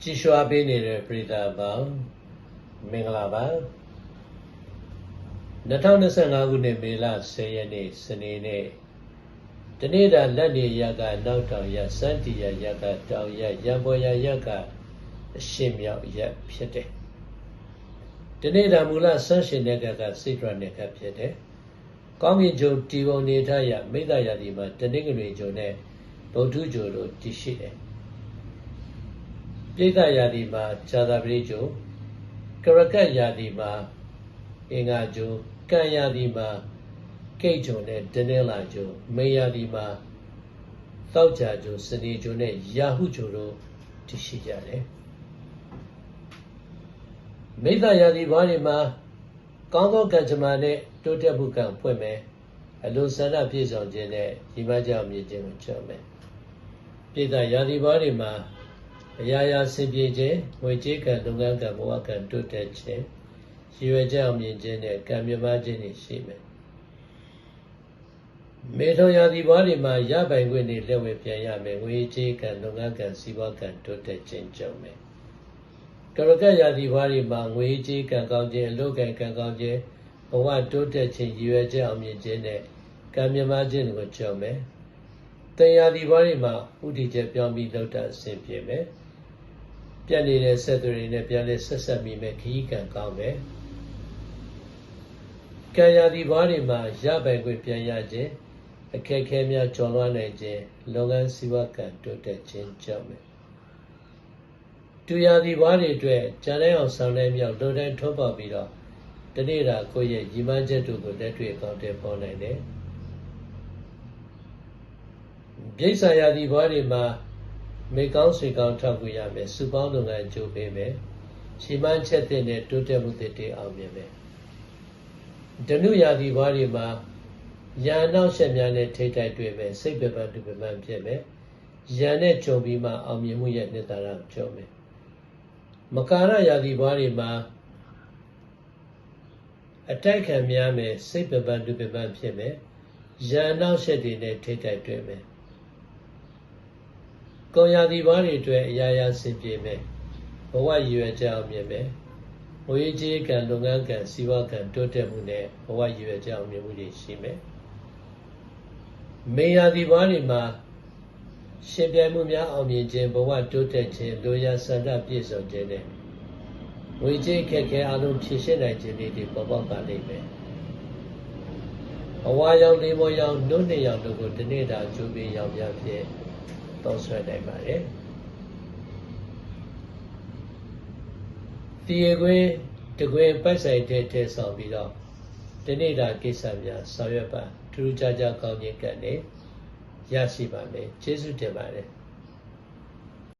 ကြည်ရွှာပေးနေတဲ့ပရိသတ်ပေါင်းမင်္ဂလာပါ2025ခုနှစ်မေလ10ရက်နေ့စနေနေ့တနေ့တာလက်နေရကနောက်တောင်ရစန္တီရရကတောင်ရရံပေါ်ရရကအရှင်မြောက်ရဖြစ်တယ်တနေ့တာမူလဆန်းရှင်တဲ့ကကစိတ်ရတဲ့ကဖြစ်တယ်ကောင်းကင်ကျုံတီပုံနေထရမိတ္တရာဒီမှာတနင်္ဂနွေကျုံနဲ့ဗုဒ္ဓကျုံတို့တည်ရှိတယ် ပြိဿရာဒီမှာဇာတာပရိကျုံကရကတ်ရာဒီမှာအင်္ဂါကျုံကံရာဒီမှာကိတ်ကျုံနဲ့ဒနေလာကျုံမေရာဒီမှာတောက်ကြကျုံစနေကျုံနဲ့ယာဟုကျုံတို့တည်ရှိကြတယ်မိတ္တရာဒီဘာတွေမှာကောင်းသောကံကြမ္မာနဲ့တိုးတက်မှုကံဖွင့်မယ်အလိုဆန္ဒပြည့်စုံခြင်းနဲ့ဒီမကြောင့်မြည်ခြင်းကိုကြောက်မယ်ပြိဿရာဒီဘာတွေမှာ အရာရာဆင်ပြေခြင်းငွေကြေးကံလုပ်ငန်းကံဘဝကံတိုးတက်ခြင်းရည်ရွယ်ချက်အောင်မြင်ခြင်းနဲ့ကံမြမခြင်းတွေရှိမယ်မေထောရာဒီဘာတွေမှာရပိုင်ခွင့်တွေလက်ဝဲပြန်ရမယ်ငွေကြေးကံလုပ်ငန်းကံစီးပွားကံတိုးတက်ခြင်းကြောင့်မယ်ကရကရာဒီဘာတွေမှာငွေကြေးကံကောင်းခြင်းအလုပ်ကံကံကောင်းခြင်းဘဝတိုးတက်ခြင်းရည်ရွယ်ချက်အောင်မြင်ခြင်းနဲ့ကံမြမခြင်းကိုကြောက်မယ်တရားဒီဘာတွေမှာဥဒိချက်ပြောင်းပြီးလောက်တာအဆင်ပြေမယ် ပြတ်နေတဲ့ဆက်သွယ်တွေနဲ့ပြန်လဲဆက်ဆက်မိမယ်ခီးကံကောင်းမယ်ကံရာဒီဘာတွေမှာရပိုင်ခွင့်ပြန်ရခြင်းအခက်အခဲများကျော်လွှားနိုင်ခြင်းလုပ်ငန်းစီးပွားကံတိုးတက်ခြင်းကြောင့်မယ်တူရာဒီဘာတွေအတွက်ကြံတဲ့အောင်ဆောင်တဲ့မြောက်လိုတိုင်းထုတ်ပေါက်ပြီးတော့တနေ့တာကိုယ့်ရဲ့ရည်မှန်းချက်တို့ကိုလက်တွေ့အကောင့်ထဲပေါ်နိုင်တယ်ပြိဿရာဒီဘာတွေမှာ မေကောင်းဆွေကောင်းထောက်ကူရမယ်စုပေါင်းလုပ်ငန်းကြိုးပေးမယ်ရှီမန်းချက်တဲ့နဲ့တိုးတက်မှုတွေတည်အောင်မြင်မယ်ဒနုရာဒီဘာတွေမှာယာနောက်ရှက်များနဲ့ထိတိုက်တွေ့မယ်စိတ်ပပန်တူပပန်ဖြစ်မယ်ယံနဲ့ကြုံပြီးမှအောင်မြင်မှုရဲ့နှစ်သာရပြောမယ်မကာရယာဒီဘာတွေမှာအတိုက်ခံများမယ်စိတ်ပပန်တူပပန်ဖြစ်မယ်ယံနောက်ရှက်တွေနဲ့ထိတိုက်တွေ့မယ် ကောရာဒီဘာတွေအတွက်အရာရာဆင်ပြေမယ်ဘဝရည်ရွယ်ချက်အောင်မြင်မယ်ငွေကြေးကံလုပ်ငန်းကံစီးပွားကံတိုးတက်မှုနဲ့ဘဝရည်ရွယ်ချက်အောင်မြင်မှုတွေရှိမယ်မေယာဒီဘာတွေမှာရှင်ပြိုင်မှုများအောင်မြင်ခြင်းဘဝတိုးတက်ခြင်းလိုရာဆန္ဒပြည့်စုံခြင်းနဲ့ငွေကြေးခက်ခဲအလုံးဖြည့်ရှင်းနိုင်ခြင်းတွေပေါ်ပေါက်ပါလိမ့်မယ်အဝါရောင်လေးပေါ်ရောင်နှုတ်နှစ်ရောင်တို့ကိုဒီနေ့တာကျိုးပြီးရောင်ပြဖြင့် သုံးဆွဲနိုင်ပါတယ်။ဒီကွင်းတကွင်းပိုက်ဆိုင်တဲ့ထဲဆောင်ပြီးတော့ဒီနေ့တာကိစ္စများဆောင်ရွက်ပါထူးခြားခြားကောင်းခြင်းကံနဲ့ရရှိပါမယ်။ကျေးဇူးတင်ပါတယ်။